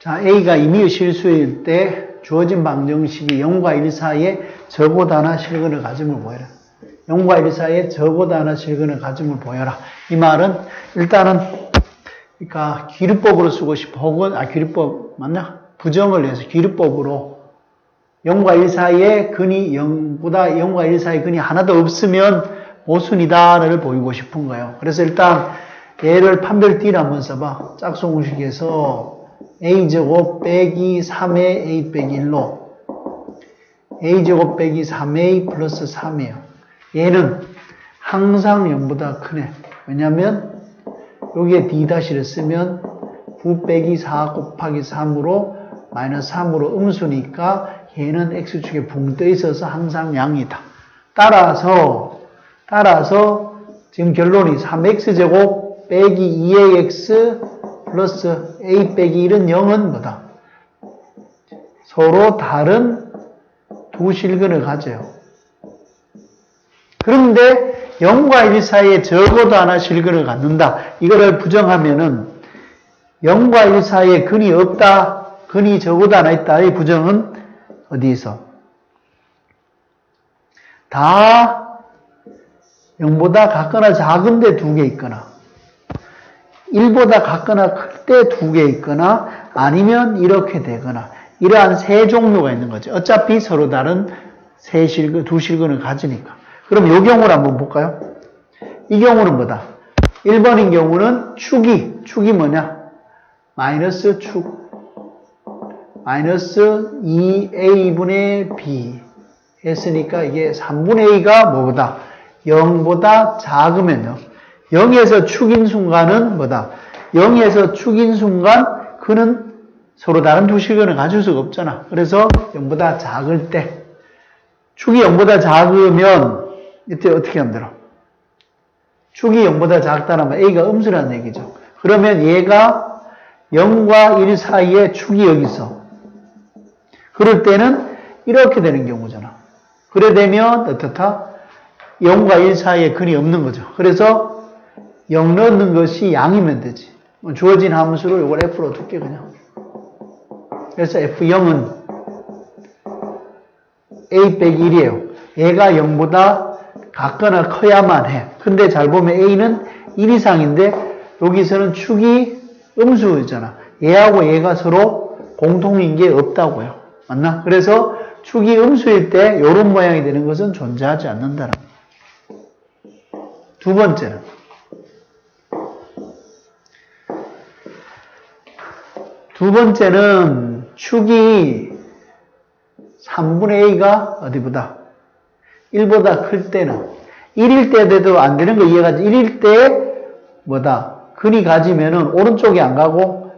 자, A가 임의의 실수일 때 주어진 방정식이 0과 1 사이에 적보다 하나 실근을 가짐을 보여라. 0과 1 사이에 적보다 하나 실근을 가짐을 보여라. 이 말은 일단은 그러니까 기류법으로 쓰고 싶어. 혹은 아 기류법 맞나? 부정을 해서 기류법으로 0과 1 사이에 근이 0보다 0과 1 사이에 근이 하나도 없으면 모순이다를 보이고 싶은 거예요. 그래서 일단 얘를 판별 D를 한번 써봐. 짝수공식에서 a제곱 빼기 3의 a 빼기 1로 a제곱 빼기 3a 플러스 3이에요. 얘는 항상 0보다 크네. 왜냐면 여기에 d-를 쓰면 9 빼기 4 곱하기 3으로 마이너스 3으로 음수니까 얘는 x축에 붕 떠 있어서 항상 양이다. 따라서 따라서 지금 결론이 3x제곱 빼기 2ax 플러스 a 빼기 1은 0은 뭐다? 서로 다른 두 실근을 가져요. 그런데 0과 1 사이에 적어도 하나 실근을 갖는다. 이거를 부정하면은 0과 1 사이에 근이 없다. 근이 적어도 하나 있다. 이 부정은 어디서? 다 0보다 같거나 작은데 두 개 있거나 1보다 같거나 클 때 두 개 있거나 아니면 이렇게 되거나 이러한 세 종류가 있는 거죠. 어차피 서로 다른 세 실근, 두 실근을 가지니까. 그럼 이 경우를 한번 볼까요? 이 경우는 뭐다? 1번인 경우는 축이, 축이 뭐냐? 마이너스 축. 마이너스 2a분의 b 했으니까 이게 3분의 a가 뭐보다? 0보다 작으면요. 0에서 축인 순간은 뭐다? 0에서 축인 순간 그는 서로 다른 두 실근을 가질 수가 없잖아. 그래서 0보다 작을 때 축이 0보다 작으면 이때 어떻게 되나? 축이 0보다 작다면 A가 음수라는 얘기죠. 그러면 얘가 0과 1 사이에 축이 여기 있어. 그럴 때는 이렇게 되는 경우잖아. 그래 되면 어떻다? 0과 1 사이에 근이 없는 거죠. 그래서 0 넣는 것이 양이면 되지. 뭐 주어진 함수를 이걸 F로 둘게 그냥. 그래서 F0은 A 빼기 1이에요. 얘가 0보다 같거나 커야만 해. 근데 잘 보면 A는 1 이상인데 여기서는 축이 음수잖아. 얘하고 얘가 서로 공통인 게 없다고요. 맞나? 그래서 축이 음수일 때 이런 모양이 되는 것은 존재하지 않는다는 두 번째는 두 번째는 축이 3분의 A가 어디보다 1보다 클 때는 1일 때 돼도 안 되는 거 이해가지 1일 때 뭐다 근이 가지면은 오른쪽이 안 가고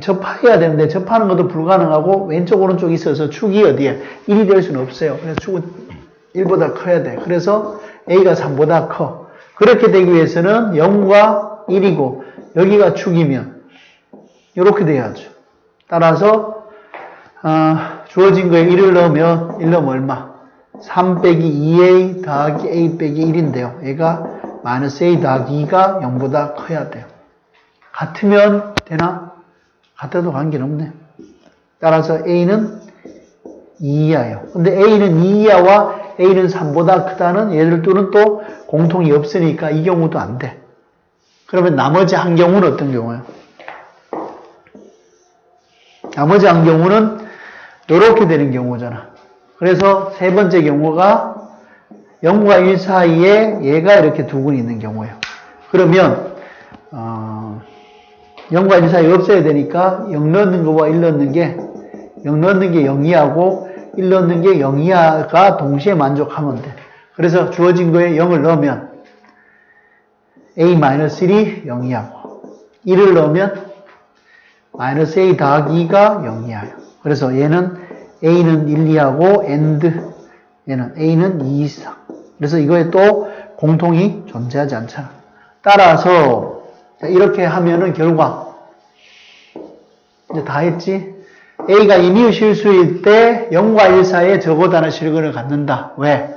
접해야 되는데 접하는 것도 불가능하고 왼쪽 오른쪽이 있어서 축이 어디에 1이 될 수는 없어요. 그래서 축은 1보다 커야 돼. 그래서 A가 3보다 커. 그렇게 되기 위해서는 0과 1이고 여기가 축이면 이렇게 돼야죠. 따라서 어, 주어진 거에 1을 넣으면 1 넣으면 얼마? 3 빼기 2a 더하기 a 빼기 1인데요. 얘가 마이너스 a 더하기 2가 0보다 커야 돼요. 같으면 되나? 같아도 관계는 없네. 따라서 a는 2 이하예요. 근데 a는 2 이하와 a는 3보다 크다는 얘들 둘은 또 공통이 없으니까 이 경우도 안 돼. 그러면 나머지 한 경우는 어떤 경우예요? 나머지 한 경우는 이렇게 되는 경우잖아. 그래서 세 번째 경우가 0과 1 사이에 얘가 이렇게 두 군이 있는 경우예요. 그러면 어, 0과 1 사이에 없어야 되니까 0 넣는 거와 1 넣는 게 0 넣는 게 0이하고 1 넣는 게 0이하가 동시에 만족하면 돼. 그래서 주어진 거에 0을 넣으면 a-1이 0이하고 1을 넣으면 마이너스 a 더하기 2가 0이하요. 그래서 얘는 a는 1, 2하고 and 얘는 a는 2 이상. 그래서 이거에 또 공통이 존재하지 않잖아. 따라서 이렇게 하면은 결과 이제 다 했지. a가 임의의 실수일 때 0과 1 사이에 적어다는 실근을 갖는다. 왜?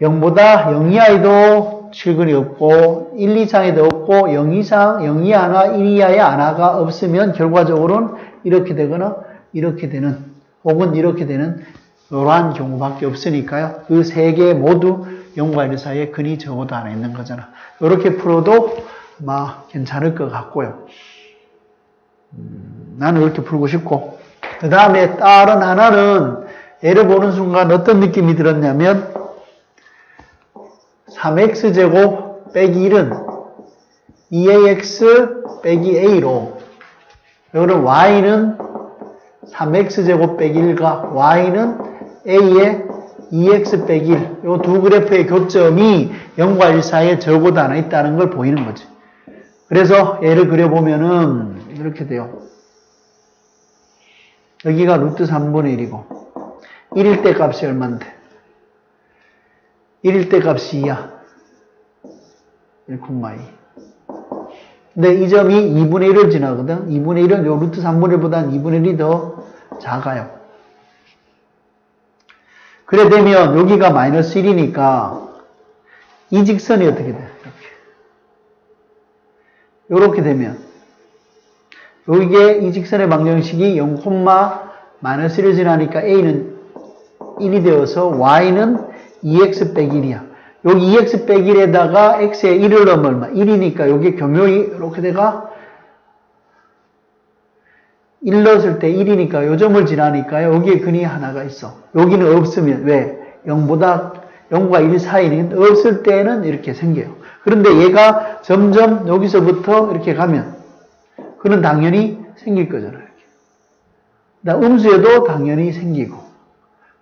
0보다 0 이하에도 실근이 없고 1 이상에도 없고 0 이상, 0 이하나 1 이하의 하나가 없으면 결과적으로는 이렇게 되거나 이렇게 되는 혹은 이렇게 되는 이러한 경우밖에 없으니까요. 그 세 개 모두 0과 1 사이에 근이 적어도 하나 있는 거잖아. 이렇게 풀어도 막 괜찮을 것 같고요. 음, 나는 이렇게 풀고 싶고 그 다음에 다른 하나는 얘를 보는 순간 어떤 느낌이 들었냐면 3x제곱 빼기 1은 2ax 빼기 a로 여기는 y는 3x제곱 빼기 1과 y는 a의 2x 빼기 1. 이 두 그래프의 교점이 0과 1 사이에 적어도 하나 있다는 걸 보이는 거지. 그래서 얘를 그려보면은 이렇게 돼요. 여기가 루트 3분의 1이고 1일 때 값이 얼만데? 1일 때 값이 2야. 1,2. 근데 이 점이 2분의 1을 지나거든. 2분의 1은 요 루트 3분의 1보다는 2분의 1이 더 작아요. 그래 되면 여기가 마이너스 1이니까 이 직선이 어떻게 돼? 이렇게. 이렇게 되면 여기에 이 직선의 방정식이 0, 마이너스 1을 지나니까 a는 1이 되어서 y는 2x 빼기 1이야. 여기 2x 빼기 1에다가 x에 1을 넣으면 얼마? 1이니까 여기 교묘히 이렇게 돼가 1 넣었을 때 1이니까 요 점을 지나니까 여기에 근이 하나가 있어. 여기는 없으면 왜? 0보다 0과 1 사이는 없을 때는 이렇게 생겨요. 그런데 얘가 점점 여기서부터 이렇게 가면 그는 당연히 생길 거잖아요. 음수에도 당연히 생기고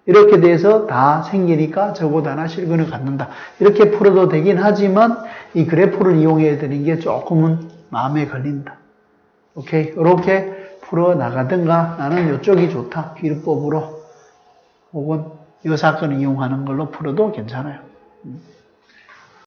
이렇게 돼서 다 생기니까 하나 실근을 갖는다. 이렇게 풀어도 되긴 하지만 이 그래프를 이용해야 되는 게 조금은 마음에 걸린다. 오케이 이렇게 풀어 나가든가 나는 이쪽이 좋다. 비율법으로 혹은 이 사건을 이용하는 걸로 풀어도 괜찮아요. 음.